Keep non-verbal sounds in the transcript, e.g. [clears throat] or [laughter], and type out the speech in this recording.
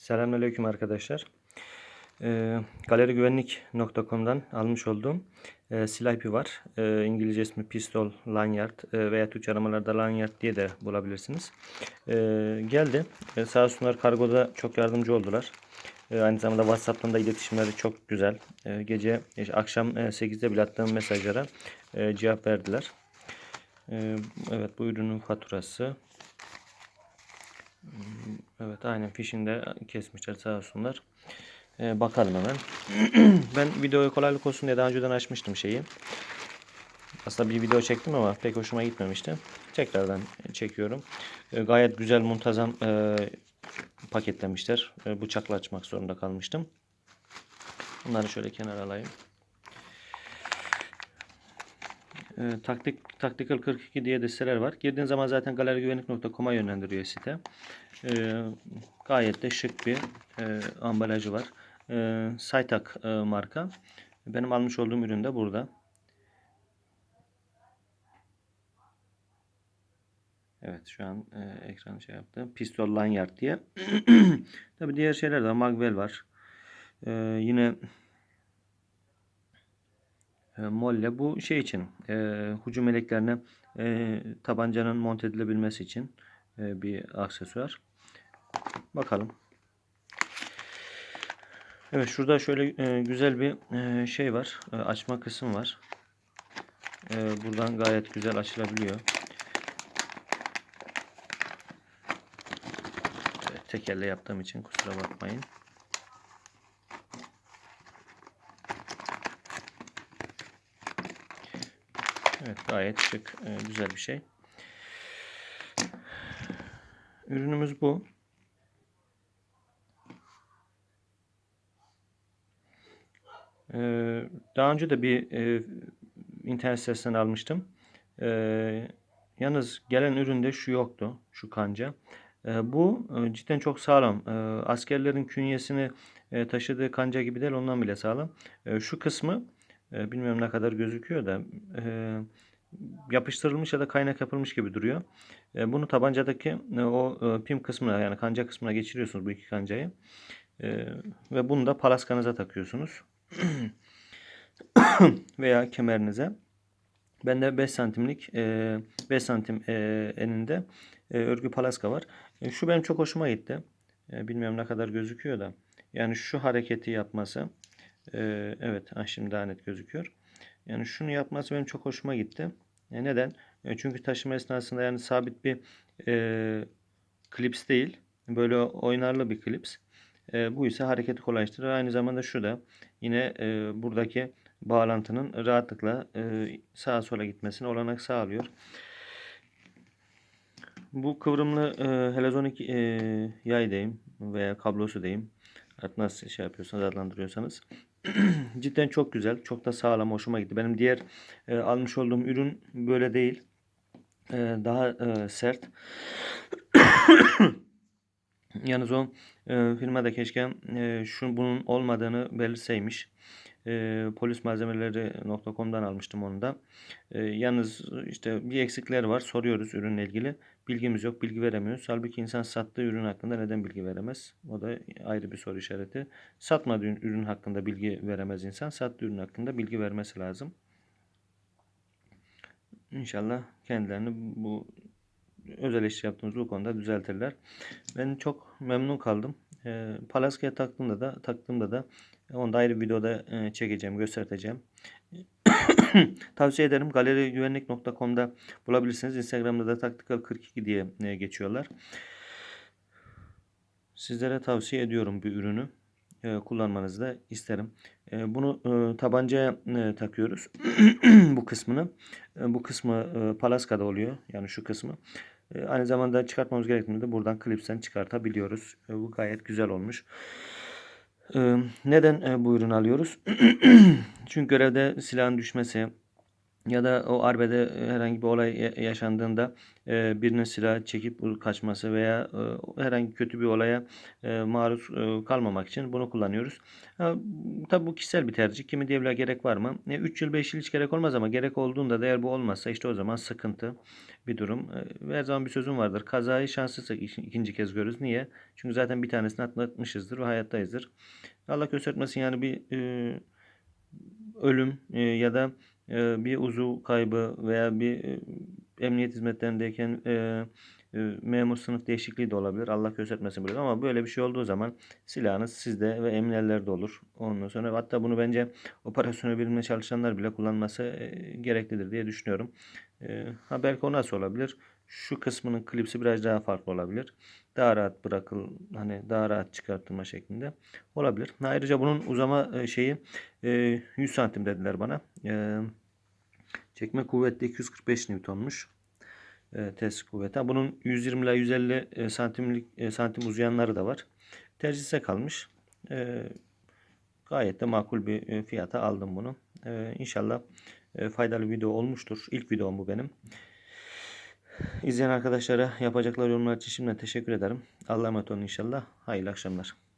Selamünaleyküm arkadaşlar. Ee, galerigüvenlik.com'dan almış olduğum e, silah ipi var. E, İngilizce ismi pistol, lanyard e, veya Türkçe aramalarda lanyard diye de bulabilirsiniz. E, geldi. E, sağ olsunlar kargoda çok yardımcı oldular. E, aynı zamanda WhatsApp'tan da iletişimleri çok güzel. E, gece, e, akşam e, 8'de bile attığım mesajlara e, cevap verdiler. E, evet bu ürünün faturası. Evet aynen fişinde kesmişler sağ olsunlar. Ee, bakalım hemen. [clears throat] ben videoya kolaylık olsun diye daha önceden açmıştım şeyi. Aslında bir video çektim ama pek hoşuma gitmemişti. Tekrardan çekiyorum. Ee, gayet güzel muntazam e, paketlemişler. E, bıçakla açmak zorunda kalmıştım. Bunları şöyle kenara alayım. E, taktik Tactical 42 diye de var. Girdiğin zaman zaten galerigüvenlik.com'a yönlendiriyor site. E, gayet de şık bir e, ambalajı var. E, Saytak e, marka. Benim almış olduğum ürün de burada. Evet şu an e, ekran şey yaptı. Pistol lanyard diye. [clears throat] Tabi diğer şeyler de. Magwell var. E, yine Molle bu şey için e, hücum meleklerine e, tabancanın monte edilebilmesi için e, bir aksesuar. Bakalım. Evet şurada şöyle e, güzel bir e, şey var. E, açma kısım var. E, buradan gayet güzel açılabiliyor. Evet, tek elle yaptığım için kusura bakmayın. Evet gayet şık, e, güzel bir şey. Ürünümüz bu. Ee, daha önce de bir e, internet sitesinden almıştım. Yalnız gelen üründe şu yoktu, şu kanca. Bu e, cidden çok sağlam. Askerlerin künyesini e, taşıdığı kanca gibi değil, ondan bile sağlam. Şu kısmı e, bilmiyorum ne kadar gözüküyor da e, yapıştırılmış ya da kaynak yapılmış gibi duruyor. E, bunu tabancadaki e, o e, pim kısmına yani kanca kısmına geçiriyorsunuz bu iki kancayı. Ve bunu da palaskanıza takıyorsunuz. [coughs] veya kemerinize. Bende 5 santimlik e, 5 santim eninde örgü palaska var. Şu benim çok hoşuma gitti. Bilmiyorum ne kadar gözüküyor da. Yani şu hareketi yapması. Evet şimdi daha net gözüküyor. Yani şunu yapması benim çok hoşuma gitti. E, neden? E, çünkü taşıma esnasında yani sabit bir e, klips değil. Böyle oynarlı bir klips. E, bu ise hareketi kolaylaştırır. Aynı zamanda şu da yine e, buradaki bağlantının rahatlıkla e, sağa sola gitmesine olanak sağlıyor. Bu kıvrımlı e, helezonik e, yay diyeyim veya kablosu diyeyim. Artık nasıl şey yapıyorsanız adlandırıyorsanız. [clears throat] Cidden çok güzel. Çok da sağlam. Hoşuma gitti. Benim diğer e, almış olduğum ürün böyle değil. E, daha e, sert. [clears throat] Yalnız o e, firmada keşke e, şu bunun olmadığını belirtseymiş. E, polismalzemeleri.com'dan almıştım onu da. E, yalnız işte bir eksikler var. Soruyoruz ürünle ilgili. Bilgimiz yok. Bilgi veremiyoruz. Halbuki insan sattığı ürün hakkında neden bilgi veremez? O da ayrı bir soru işareti. Satmadığı ürün hakkında bilgi veremez insan. Sattığı ürün hakkında bilgi vermesi lazım. İnşallah kendilerini bu özel iş yaptığımız bu konuda düzeltirler. Ben çok memnun kaldım. E, Palaska'ya taktığımda da taktığımda da onu da ayrı videoda e, çekeceğim, göstereceğim. [coughs] Tavsiye ederim. galerigüvenlik.com'da bulabilirsiniz. Instagram'da da taktikal 42 diye e, geçiyorlar. Sizlere tavsiye ediyorum bu ürünü. E, kullanmanızı da isterim. E, bunu e, tabancaya e, takıyoruz. [coughs] bu kısmını. E, bu kısmı e, Palaska'da oluyor. Yani şu kısmı. E, aynı zamanda çıkartmamız gerektiğinde buradan klipsen çıkartabiliyoruz. E, bu gayet güzel olmuş. Neden bu alıyoruz? [clears throat] Çünkü görevde silahın düşmesi ya da o arbede e, herhangi bir olay ya- yaşandığında e, birinin silah çekip kaçması veya e, herhangi kötü bir olaya maruz kalmamak için bunu kullanıyoruz. Ha, tabii bu kişisel bir tercih. Kimi diyebilir gerek var mı? 3 yıl 5 yıl hiç gerek olmaz ama gerek olduğunda da eğer bu olmazsa işte o zaman sıkıntı bir durum. Her zaman bir sözüm vardır. Kazayı şanslıysak ik- ikinci kez görürüz. Niye? Çünkü zaten bir tanesini atlatmışızdır ve hayattayızdır. Allah göstermesin yani bir ölüm ya da bir uzuv kaybı veya bir e, emniyet hizmetlerindeyken e, e, memur sınıf değişikliği de olabilir. Allah göstermesin böyle ama böyle bir şey olduğu zaman silahınız sizde ve emin ellerde olur. Ondan sonra hatta bunu bence operasyonu bilimle çalışanlar bile kullanması e, gereklidir diye düşünüyorum. E, ha belki o nasıl olabilir? Şu kısmının klipsi biraz daha farklı olabilir. Daha rahat bırakıl hani daha rahat çıkartılma şeklinde olabilir. Ayrıca bunun uzama e, şeyi e, 100 santim dediler bana. E, çekme kuvveti 245 Newton'muş. E, test kuvveti. Bunun 120 ile 150 e, santimlik e, santim uzayanları da var. Tercih size kalmış. E, gayet de makul bir e, fiyata aldım bunu. E, inşallah e, faydalı video olmuştur. İlk videom bu benim. İzleyen arkadaşlara yapacakları yorumlar için şimdiden teşekkür ederim. Allah'a emanet olun inşallah. Hayırlı akşamlar.